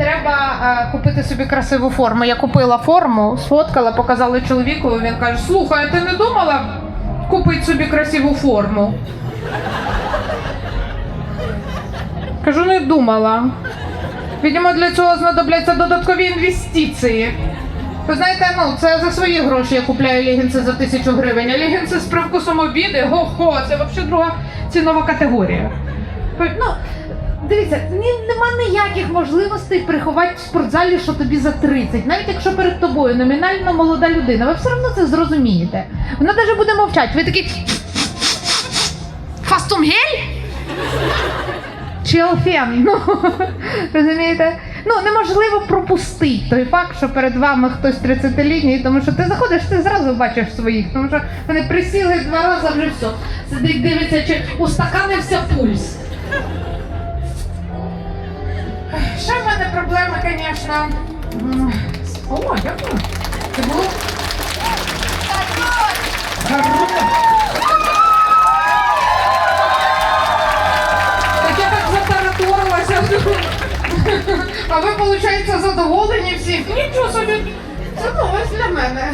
треба е, купити собі красиву форму. Я купила форму, сфоткала, показала чоловіку. Він каже: слухай, а ти не думала купити собі красиву форму? Кажу, не думала. Видимо, для цього знадобляться додаткові інвестиції. Ви знаєте, ну це за свої гроші я купляю легінси за тисячу гривень, а легінси з привкусом обіди, го-го, це взагалі друга цінова категорія. Ну, дивіться, ні, нема ніяких можливостей приховати в спортзалі, що тобі за 30. Навіть якщо перед тобою номінально молода людина, ви все одно це зрозумієте. Вона навіть буде мовчати. Ви такі. Фастумгель? Челфен, ну розумієте? Ну неможливо пропустити той факт, що перед вами хтось 30-літній, тому що ти заходиш, ти зразу бачиш своїх, тому що вони присіли два рази вже все. Сидить, дивиться, чи устаканився пульс. М, О, дякую. Це було. Так я так затараторилася. А ви, виходить, задоволені всі? Нічого собі. Це новость для мене.